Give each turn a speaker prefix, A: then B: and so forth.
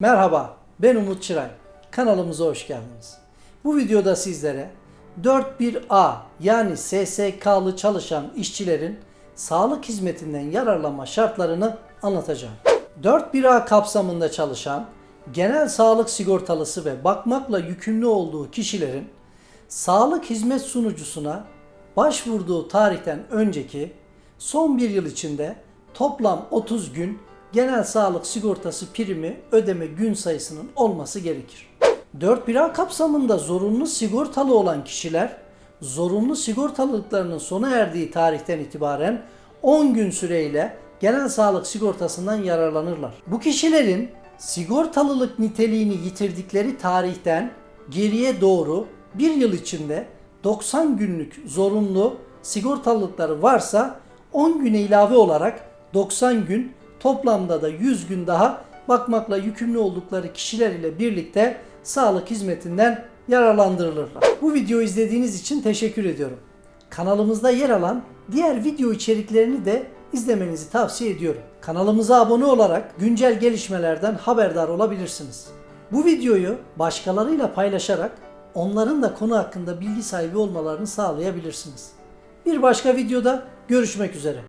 A: Merhaba, ben Umut Çıray. Kanalımıza hoş geldiniz. Bu videoda sizlere 41A yani SSK'lı çalışan işçilerin sağlık hizmetinden yararlanma şartlarını anlatacağım. 41A kapsamında çalışan genel sağlık sigortalısı ve bakmakla yükümlü olduğu kişilerin sağlık hizmet sunucusuna başvurduğu tarihten önceki son bir yıl içinde toplam 30 gün genel sağlık sigortası primi ödeme gün sayısının olması gerekir. 4.1A kapsamında zorunlu sigortalı olan kişiler zorunlu sigortalılıklarının sona erdiği tarihten itibaren 10 gün süreyle genel sağlık sigortasından yararlanırlar. Bu kişilerin sigortalılık niteliğini yitirdikleri tarihten geriye doğru bir yıl içinde 90 günlük zorunlu sigortalılıkları varsa 10 güne ilave olarak 90 gün toplamda da 100 gün daha bakmakla yükümlü oldukları kişiler ile birlikte sağlık hizmetinden yararlandırılırlar. Bu videoyu izlediğiniz için teşekkür ediyorum. Kanalımızda yer alan diğer video içeriklerini de izlemenizi tavsiye ediyorum. Kanalımıza abone olarak güncel gelişmelerden haberdar olabilirsiniz. Bu videoyu başkalarıyla paylaşarak onların da konu hakkında bilgi sahibi olmalarını sağlayabilirsiniz. Bir başka videoda görüşmek üzere.